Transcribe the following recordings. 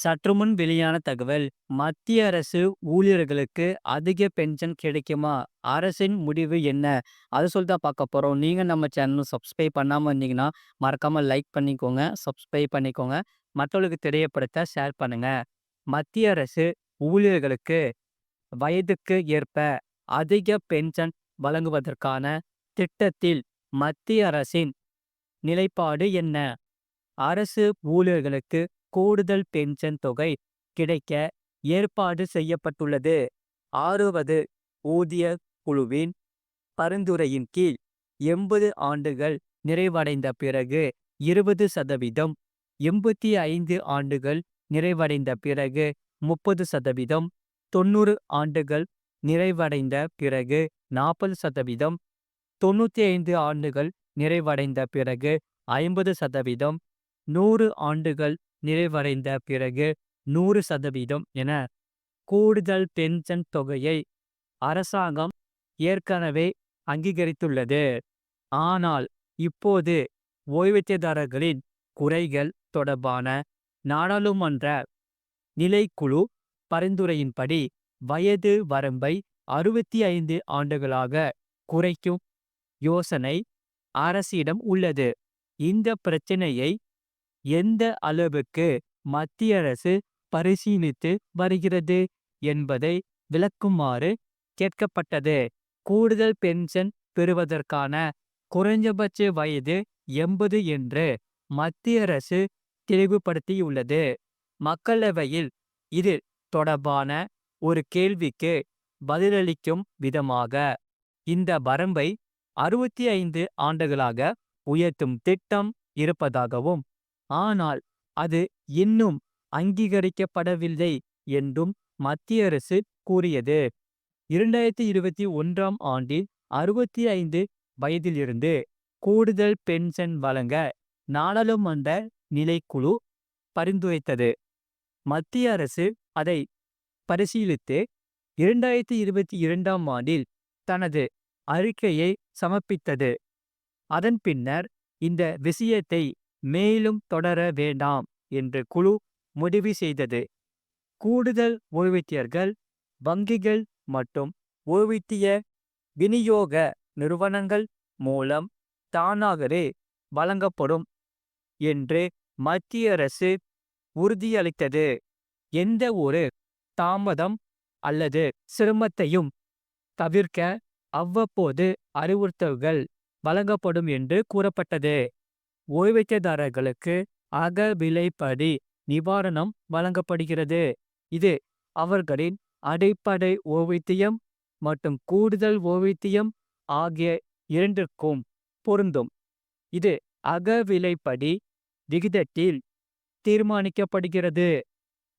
சற்றுமுன் வெளியான தகவல் மத்திய அரசு ஊழியர்களுக்கு அதிக பென்ஷன் கிடைக்குமா? அரசின் முடிவு என்ன? அதை சொல்லி தான் பார்க்க போகிறோம் நீங்கள் நம்ம சேனலும் சப்ஸ்கிரைப் பண்ணாமல் இருந்தீங்கன்னா மறக்காமல் லைக் பண்ணிக்கோங்க சப்ஸ்கிரைப் பண்ணிக்கோங்க. மற்றவர்களுக்கு தெரியப்படுத்த ஷேர் பண்ணுங்க. மத்திய அரசு ஊழியர்களுக்கு வயதுக்கு ஏற்ப அதிக பென்ஷன் வழங்குவதற்கான திட்டத்தில் மத்திய அரசின் நிலைப்பாடு என்ன? அரசு ஊழியர்களுக்கு கூடுதல் பென்ஷன் தொகை கிடைக்க ஏற்பாடு செய்யப்பட்டுள்ளது. ஆறுவது ஊதிய குழுவின் பரிந்துரையின் கீழ் எண்பது ஆண்டுகள் நிறைவடைந்த பிறகு இருபது சதவீதம் எண்பத்தி ஐந்து ஆண்டுகள் நிறைவடைந்த பிறகு முப்பது சதவீதம் தொண்ணூறு ஆண்டுகள் நிறைவடைந்த பிறகு நாற்பது சதவீதம் தொண்ணூற்றி ஐந்து ஆண்டுகள் நிறைவடைந்த பிறகு ஐம்பது சதவீதம் நூறு ஆண்டுகள் நிறைவடைந்த பிறகு நூறு சதவீதம் என கூடுதல் பென்ஷன் தொகையை அரசாங்கம் ஏற்கனவே அங்கீகரித்துள்ளது. ஆனால் இப்போது ஓய்வூதியதாரர்களின் குறைகள் தொடர்பான நாடாளுமன்ற நிலைக்குழு பரிந்துரையின்படி வயது வரம்பை அறுபத்தி ஐந்து ஆண்டுகளாக குறைக்கும் யோசனை அரசிடம் உள்ளது. இந்த பிரச்சினையை எந்த அளவுக்கு மத்திய அரசு பரிசீலித்து வருகிறது என்பதை விளக்குமாறு கேட்கப்பட்டது. கூடுதல் பென்ஷன் பெறுவதற்கான குறைஞ்சபட்ச வயது எண்பது என்று மத்திய அரசு தெளிவுபடுத்தியுள்ளது. மக்களவையில் இது தொடர்பான ஒரு கேள்விக்கு பதிலளிக்கும் விதமாக இந்த வரம்பை அறுபத்தி ஐந்து ஆண்டுகளாக உயர்த்தும் திட்டம் இருப்பதாகவும் ஆனால் அது இன்னும் அங்கீகரிக்கப்படவில்லை என்றும் மத்திய அரசு கூறியது. இரண்டாயிரத்தி இருபத்தி ஒன்றாம் ஆண்டில் அறுபத்தி ஐந்து வயதிலிருந்து கூடுதல் பென்ஷன் வழங்க நாடாளுமன்ற நிலைக்குழு பரிந்துரைத்தது. மத்திய அரசு அதை பரிசீலித்து இரண்டாயிரத்தி இருபத்தி இரண்டாம் ஆண்டில் தனது அறிக்கையை சமர்ப்பித்தது. அதன் பின்னர் இந்த விஷயத்தை மேலும் தொடர வேண்டாம் என்று குழு முடிவு செய்தது. கூடுதல் ஓய்வூதியர்கள் வங்கிகள் மற்றும் ஓய்வூதிய விநியோக நிறுவனங்கள் மூலம் தானாகவே வழங்கப்படும் என்று மத்திய அரசு உறுதியளித்தது. எந்த ஒரு தாமதம் அல்லது சிரமத்தையும் தவிர்க்க அவ்வப்போது அறிவுறுத்தல்கள் வழங்கப்படும் என்று கூறப்பட்டது. ஓய்வூதியதாரர்களுக்கு அக விலைப்படி நிவாரணம் வழங்கப்படுகிறது. இது அவர்களின் அடிப்படை ஓய்வூதியம் மற்றும் கூடுதல் ஓய்வூதியம் ஆகிய இரண்டிற்கும் பொருந்தும். இது அகவிலைப்படி விகிதத்தில் தீர்மானிக்கப்படுகிறது.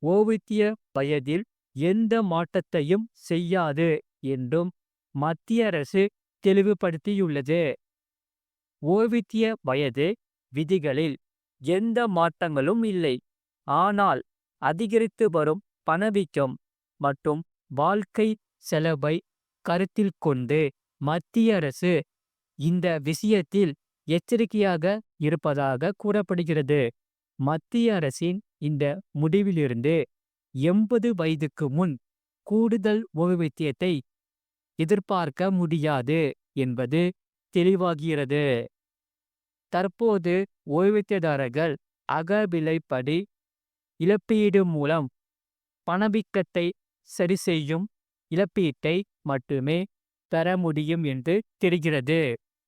ஓய்வூதிய வயதில் எந்த மாற்றத்தையும் செய்யாது என்றும் மத்திய அரசு தெளிவுபடுத்தியுள்ளது. ஓய்வூதிய வயது விதிகளில் எந்த மாற்றங்களும் இல்லை. ஆனால் அதிகரித்து வரும் பணவீக்கம் மற்றும் வாழ்க்கை செலவை கருத்தில் கொண்டு மத்திய அரசு இந்த விஷயத்தில் எச்சரிக்கையாக இருப்பதாக கூறப்படுகிறது. மத்திய அரசின் இந்த முடிவிலிருந்து எண்பது வயதுக்கு முன் கூடுதல் ஓய்வூதியத்தை எதிர்பார்க்க முடியாது என்பது தெளிவாகிறது. தற்போது ஓய்வூதியதாரர்கள் அகவிலைப்படி இழப்பீடு மூலம் பணவீக்கத்தை சரிசெய்யும் இழப்பீட்டை மட்டுமே பெற முடியும் என்று தெரிகிறது.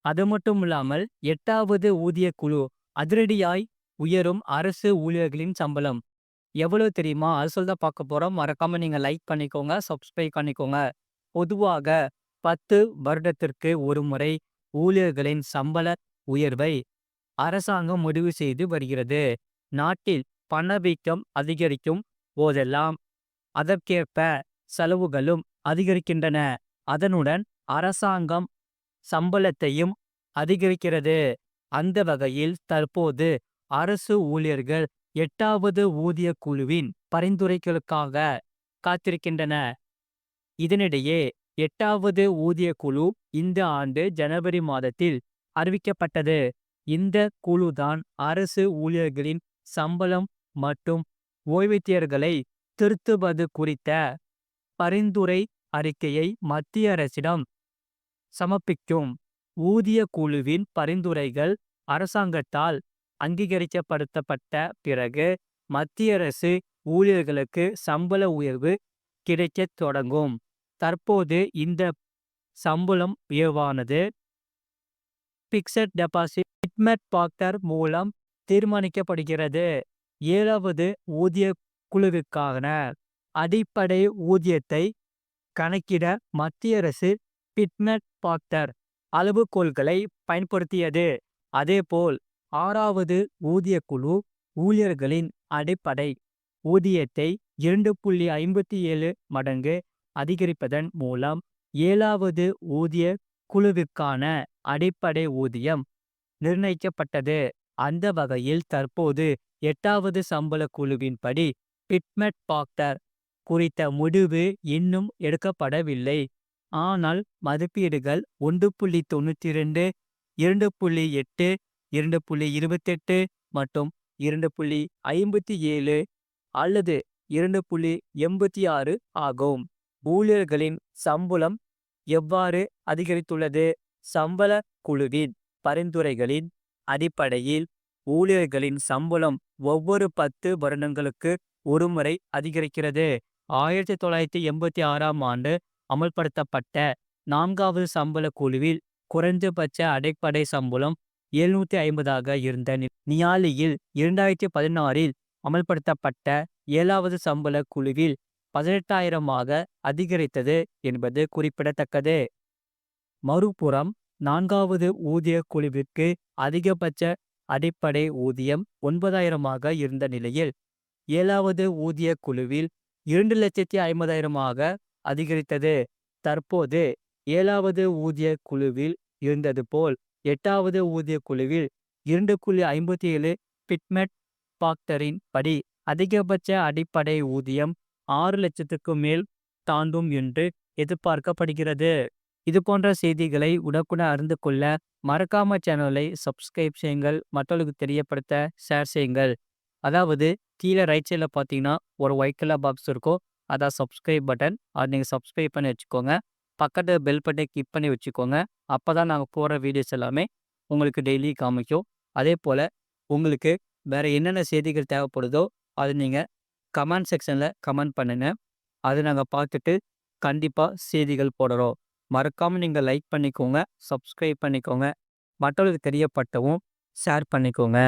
அது மட்டும் இல்லாமல் எட்டாவது ஊதிய குழு அதிரடியாய் உயரும் அரசு ஊழியர்களின் சம்பளம். எவ்வளோ தெரியுமா? அது சொல்ல தான் பார்க்க போகிறோம் மறக்காம நீங்கள் லைக் பண்ணிக்கோங்க சப்ஸ்கிரைப் பண்ணிக்கோங்க. பொதுவாக பத்து வருடத்திற்கு ஒரு முறை ஊழியர்களின் சம்பள உயர்வை அரசாங்கம் முடிவு செய்து வருகிறது. நாட்டில் பணவீக்கம் அதிகரிக்கும் போதெல்லாம் அதற்கேற்ப செலவுகளும் அதிகரிக்கின்றன. அதனுடன் அரசாங்கம் சம்பளத்தையும் அதிகரிக்கிறது. அந்த வகையில் தற்போது அரசு ஊழியர்கள் எட்டாவது ஊதிய குழுவின் பரிந்துரைகளுக்காக காத்திருக்கின்றன. இதனிடையே எட்டாவது ஊதிய குழு இந்த ஆண்டு ஜனவரி மாதத்தில் அறிவிக்கப்பட்டது. இந்த குழுதான் அரசு ஊழியர்களின் சம்பளம் மற்றும் ஓய்வூதியர்களை திருத்துவது குறித்த பரிந்துரை அறிக்கையை மத்திய அரசிடம் சமர்ப்பிக்கும். ஊதிய குழுவின் பரிந்துரைகள் அரசாங்கத்தால் அங்கீகரிக்கப்படுத்தப்பட்ட பிறகு மத்திய அரசு ஊழியர்களுக்கு சம்பள உயர்வு கிடைக்கத் தொடங்கும். தற்போது இந்த சம்பளம் உயர்வானது பிக்சட் டெபாசிட் ஃபிட்மெட் பாக்டர் மூலம் தீர்மானிக்கப்படுகிறது. ஏழாவது ஊதிய குழுவிற்கான அடிப்படை ஊதியத்தை கணக்கிட மத்திய அரசு பிட்மெட் பாக்டர் அளவுகோல்களை பயன்படுத்தியது. அதேபோல் ஆறாவது ஊதியக் குழு ஊழியர்களின் அடிப்படை ஊதியத்தை இரண்டு புள்ளி ஐம்பத்தி ஏழு மடங்கு அதிகரிப்பதன் மூலம் ஏழாவது ஊதிய குழுவிற்கான அடிப்படை ஊதியம் நிர்ணயிக்கப்பட்டது. அந்த வகையில் தற்போது எட்டாவது சம்பள குழுவின்படி பிட்மெட் பாக்டர் குறித்த முடிவு இன்னும் எடுக்கப்படவில்லை. ஆனால் மதிப்பீடுகள் ஒன்று புள்ளி தொண்ணூற்றி இரண்டு இரண்டு புள்ளி எட்டு இரண்டு புள்ளி இருபத்தெட்டு மற்றும் இரண்டு புள்ளி ஐம்பத்தி ஏழு அல்லது இரண்டு புள்ளி எண்பத்தி ஆறு ஆகும். ஊழியர்களின் சம்பளம் எவ்வாறு அதிகரித்துள்ளது. சம்பள குழுவின் பரிந்துரைகளின் அடிப்படையில் ஊழியர்களின் சம்பளம் ஒவ்வொரு பத்து வருடங்களுக்கு ஒருமுறை அதிகரிக்கிறது. ஆயிரத்தி தொள்ளாயிரத்தி எண்பத்தி ஆறாம் ஆண்டு அமல்படுத்தப்பட்ட நான்காவது சம்பள குழுவில் குறைந்தபட்ச அடிப்படை சம்பளம் எழுநூத்தி ஐம்பதாக இருந்த நியாலியில் இரண்டாயிரத்தி பதினாறில் அமல்படுத்தப்பட்ட ஏழாவது சம்பள குழுவில் பதினெட்டாயிரமாக அதிகரித்தது என்பது குறிப்பிடத்தக்கது. மறுபுறம் நான்காவது ஊதிய குழுவிற்கு அதிகபட்ச அடிப்படை ஊதியம் ஒன்பதாயிரமாக இருந்த நிலையில் ஏழாவது ஊதிய குழுவில் இரண்டு லட்சத்தி ஐம்பதாயிரமாக அதிகரித்தது. தற்போது ஏழாவது ஊதிய குழுவில் இருந்தது போல் எட்டாவது ஊதிய குழுவில் இரண்டு புள்ளி ஐம்பத்தி ஏழு பிட்மெட் பாக்டரின் படி அதிகபட்ச அடிப்படை ஊதியம் ஆறு லட்சத்துக்கு மேல் தாண்டும் என்று எதிர்பார்க்கப்படுகிறது. இது போன்ற செய்திகளை உடக்குட அறிந்து கொள்ள மறக்காம சேனலை சப்ஸ்கிரைப் செய்யுங்கள். மற்றவர்களுக்கு தெரியப்படுத்த ஷேர் செய்யுங்கள். அதாவது கீழே ரைட் சைடில் பார்த்தீங்கன்னா ஒரு ஒயிட் கலர் பாக்ஸ் இருக்கும். அதான் சப்ஸ்கிரைப் பட்டன். அதை நீங்கள் சப்ஸ்கிரைப் பண்ணி வச்சுக்கோங்க. பக்கத்தில் பெல் பட்டனை கிளிக் பண்ணி வச்சுக்கோங்க. அப்போ தான் நாங்கள் போடுற வீடியோஸ் எல்லாமே உங்களுக்கு டெய்லி காமிக்கும். அதே போல் உங்களுக்கு வேறு என்னென்ன செய்திகள் தேவைப்படுதோ அது நீங்கள் கமெண்ட் செக்ஷனில் கமெண்ட் பண்ணுங்க. அதை நாங்கள் பார்த்துட்டு கண்டிப்பாக செய்திகள் போடுறோம். மறக்காமல் நீங்கள் லைக் பண்ணிக்கோங்க. சப்ஸ்கிரைப் பண்ணிக்கோங்க. மற்றவர்களுக்கு தெரியப்பட்டவும் ஷேர் பண்ணிக்கோங்க.